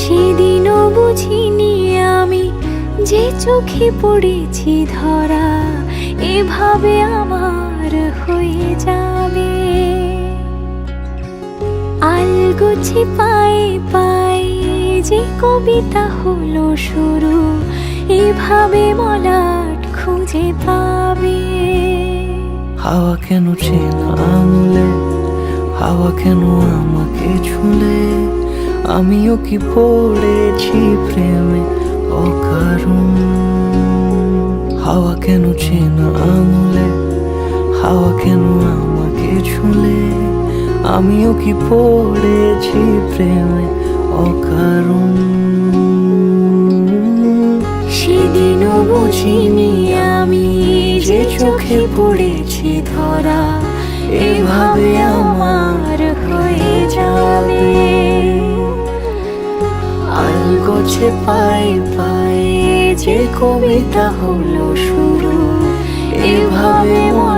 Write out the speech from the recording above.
সেদিনও বুঝিনি আমি যে চোখে পড়েছি ধরা। এভাবে আমার হয়ে যাবে। আলগোছি পায়ে পায়ে যে কবিতা হলো শুরু, এভাবে মলাট খুঁজে পাবে। হাওয়া কেন আঙুলে? হাওয়া কেন আমাকে ছুলে? আমিও কি পড়েছি প্রেমে অকারণ? হাওয়া কেন চেনা আঙুলে? হাওয়া কেন আমাকে ছুলে, আমিও কি পড়েছি প্রেমে অকারণ? সেদিনও বুঝিনি আমি যে চোখে পড়েছি ধরা, এভাবে আমার হয়ে যাবে। আল গছে পায়ে পায়ে যে কবিতা হলো শুরু, এভাবে মনে